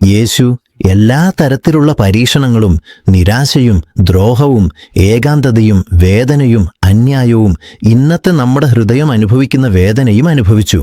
യേശു എല്ലാ തരത്തിലുള്ള പരീക്ഷണങ്ങളും നിരാശയും ദ്രോഹവും ഏകാന്തതയും വേദനയും അന്യായവും ഇന്നത്തെ നമ്മുടെ ഹൃദയം അനുഭവിക്കുന്ന വേദനയും അനുഭവിച്ചു.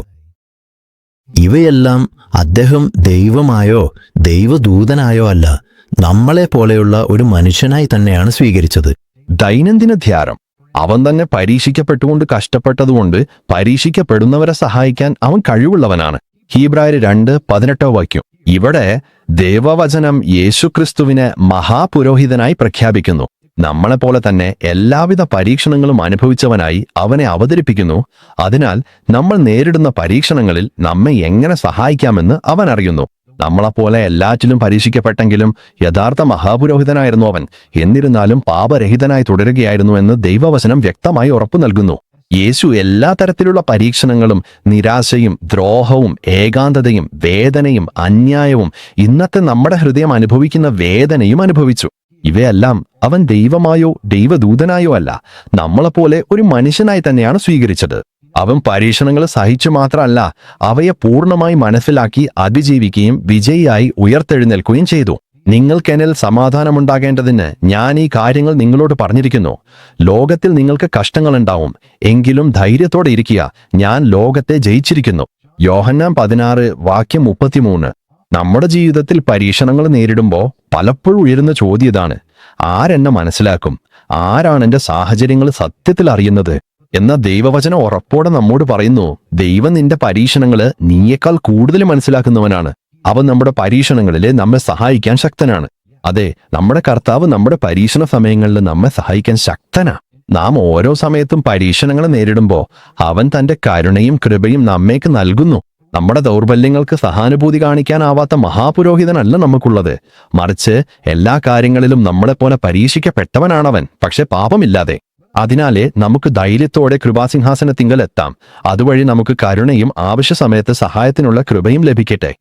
ഇവയെല്ലാം അദ്ദേഹം ദൈവമായോ ദൈവദൂതനായോ അല്ല നമ്മളെ പോലെയുള്ള ഒരു മനുഷ്യനായി തന്നെയാണ് സ്വീകരിച്ചത്. ദൈനംദിന ധ്യാനം. അവൻ തന്നെ പരീക്ഷിക്കപ്പെട്ടുകൊണ്ട് കഷ്ടപ്പെട്ടതുകൊണ്ട് പരീക്ഷിക്കപ്പെടുന്നവരെ സഹായിക്കാൻ അവൻ കഴിവുള്ളവനാണ്. ഹീബ്രായർ രണ്ട് പതിനെട്ടോ വാക്യം. ഇവിടെ ദേവവചനം യേശുക്രിസ്തുവിനെ മഹാപുരോഹിതനായി പ്രഖ്യാപിക്കുന്നു. നമ്മളെപ്പോലെ തന്നെ എല്ലാവിധ പരീക്ഷണങ്ങളും അനുഭവിച്ചവനായി അവനെ അവതരിപ്പിക്കുന്നു. അതിനാൽ നമ്മൾ നേരിടുന്ന പരീക്ഷണങ്ങളിൽ നമ്മെ എങ്ങനെ സഹായിക്കാമെന്ന് അവൻ അറിയുന്നു. നമ്മളെപ്പോലെ എല്ലാറ്റിലും പരീക്ഷിക്കപ്പെട്ടെങ്കിലും യഥാർത്ഥ മഹാപുരോഹിതനായിരുന്നു അവൻ. എന്നിരുന്നാലും പാപരഹിതനായി തുടരുകയായിരുന്നു എന്ന് ദൈവവചനം വ്യക്തമായി ഉറപ്പു നൽകുന്നു. യേശു എല്ലാ തരത്തിലുള്ള പരീക്ഷണങ്ങളും നിരാശയും ദ്രോഹവും ഏകാന്തതയും വേദനയും അന്യായവും ഇന്നത്തെ നമ്മുടെ ഹൃദയം അനുഭവിക്കുന്ന വേദനയും അനുഭവിച്ചു. ഇവയെല്ലാം അവൻ ദൈവമായോ ദൈവദൂതനായോ അല്ല നമ്മളെപ്പോലെ ഒരു മനുഷ്യനായി തന്നെയാണ് സ്വീകരിച്ചത്. അവൻ പരീക്ഷണങ്ങൾ സഹിച്ചു മാത്രമല്ല അവയെ പൂർണമായി മനസ്സിലാക്കി അതിജീവിക്കുകയും വിജയിയായി ഉയർത്തെഴുന്നേൽക്കുകയും ചെയ്തു. നിങ്ങൾക്കെന്നിൽ സമാധാനമുണ്ടാകേണ്ടതിന് ഞാൻ ഈ കാര്യങ്ങൾ നിങ്ങളോട് പറഞ്ഞിരിക്കുന്നു. ലോകത്തിൽ നിങ്ങൾക്ക് കഷ്ടങ്ങളുണ്ടാവും. എങ്കിലും ധൈര്യത്തോടെ ഇരിക്കുക. ഞാൻ ലോകത്തെ ജയിച്ചിരിക്കുന്നു. യോഹന്നാം പതിനാറ് വാക്യം മുപ്പത്തിമൂന്ന്. നമ്മുടെ ജീവിതത്തിൽ പരീക്ഷണങ്ങൾ നേരിടുമ്പോൾ പലപ്പോഴും ഉയരുന്ന ചോദ്യം ഇതാണ്. ആരെന്നെ മനസ്സിലാക്കും? ആരാണ് എന്റെ സാഹചര്യങ്ങൾ സത്യത്തിൽ അറിയുന്നത്? എന്ന ദൈവവചനം ഉറപ്പോടെ നമ്മോട് പറയുന്നു ദൈവം നിന്റെ പരീക്ഷണങ്ങൾ നീയേക്കാൾ കൂടുതൽ മനസ്സിലാക്കുന്നവനാണ്. അവൻ നമ്മുടെ പരീക്ഷണങ്ങളിൽ നമ്മെ സഹായിക്കാൻ ശക്തനാണ്. അതെ നമ്മുടെ കർത്താവ് നമ്മുടെ പരീക്ഷണ സമയങ്ങളിൽ നമ്മെ സഹായിക്കാൻ ശക്തനാണ് നാം ഓരോ സമയത്തും പരീക്ഷണങ്ങൾ നേരിടുമ്പോൾ അവൻ തന്റെ കരുണയും കൃപയും നമ്മേക്ക് നൽകുന്നു. നമ്മുടെ ദൗർബല്യങ്ങൾക്ക് സഹാനുഭൂതി കാണിക്കാനാവാത്ത മഹാപുരോഹിതനല്ല നമുക്കുള്ളത്. മറിച്ച് എല്ലാ കാര്യങ്ങളിലും നമ്മളെപ്പോലെ പരീക്ഷിക്കപ്പെട്ടവനാണവൻ പക്ഷെ പാപമില്ലാതെ. അതിനാലേ നമുക്ക് ധൈര്യത്തോടെ കൃപാസിംഹാസനത്തിങ്കൽ എത്താം അതുവഴി നമുക്ക് കരുണയും ആവശ്യ സമയത്ത് സഹായത്തിനുള്ള കൃപയും ലഭിക്കട്ടെ.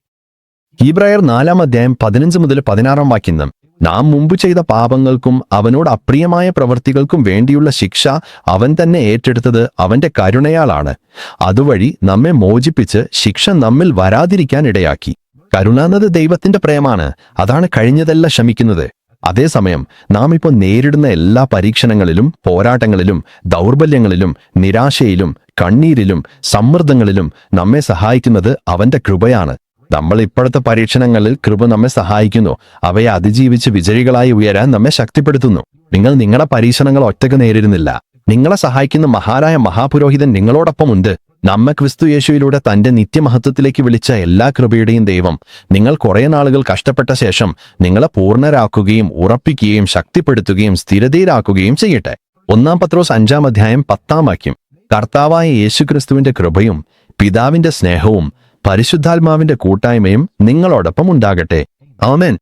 ഹീബ്രായർ നാലാം അധ്യായം പതിനഞ്ച് മുതൽ പതിനാറാം വാക്യം നാം മുമ്പ് ചെയ്ത പാപങ്ങൾക്കും അവനോട് അപ്രിയമായ പ്രവൃത്തികൾക്കും വേണ്ടിയുള്ള ശിക്ഷ അവൻ തന്നെ ഏറ്റെടുത്തത് അവന്റെ കരുണയാലാണ്. അതുവഴി നമ്മെ മോചിപ്പിച്ച് ശിക്ഷ നമ്മിൽ വരാതിരിക്കാൻ ഇടയാക്കി. കരുണ എന്നത് ദൈവത്തിന്റെ പ്രേമാണ് അതാണ് കഴിഞ്ഞതെല്ലാം ശമിക്കുന്നത്. അതേസമയം നാം ഇപ്പോൾ നേരിടുന്ന എല്ലാ പരീക്ഷണങ്ങളിലും പോരാട്ടങ്ങളിലും ദൗർബല്യങ്ങളിലും നിരാശയിലും കണ്ണീരിലും സമ്മർദ്ദങ്ങളിലും നമ്മെ സഹായിക്കുന്നത് അവന്റെ കൃപയാണ്. നമ്മൾ ഇപ്പോഴത്തെ പരീക്ഷണങ്ങളിൽ കൃപ നമ്മെ സഹായിക്കുന്നു. അവയെ അതിജീവിച്ച് വിജയികളായി ഉയരാൻ നമ്മെ ശക്തിപ്പെടുത്തുന്നു. നിങ്ങൾ നിങ്ങളുടെ പരീക്ഷണങ്ങൾ ഒറ്റയ്ക്ക് നേരിടുന്നില്ല. നിങ്ങളെ സഹായിക്കുന്ന മഹാരായ മഹാപുരോഹിതൻ നിങ്ങളോടൊപ്പമുണ്ട്. നമ്മെ ക്രിസ്തു യേശുവിലൂടെ തന്റെ നിത്യമഹത്വത്തിലേക്ക് വിളിച്ച എല്ലാ കൃപയുടെയും ദൈവം നിങ്ങൾ കുറേ നാളുകൾ കഷ്ടപ്പെട്ട ശേഷം നിങ്ങളെ പൂർണരാക്കുകയും ഉറപ്പിക്കുകയും ശക്തിപ്പെടുത്തുകയും സ്ഥിരതയിലാക്കുകയും ചെയ്യട്ടെ. ഒന്നാം പത്രോസ് അഞ്ചാം അധ്യായം പത്താം വാക്യം. കർത്താവായ യേശുക്രിസ്തുവിന്റെ കൃപയും പിതാവിന്റെ സ്നേഹവും പരിശുദ്ധാത്മാവിന്റെ കൂട്ടായ്മയും നിങ്ങളോടൊപ്പം ഉണ്ടാകട്ടെ. ആമേൻ.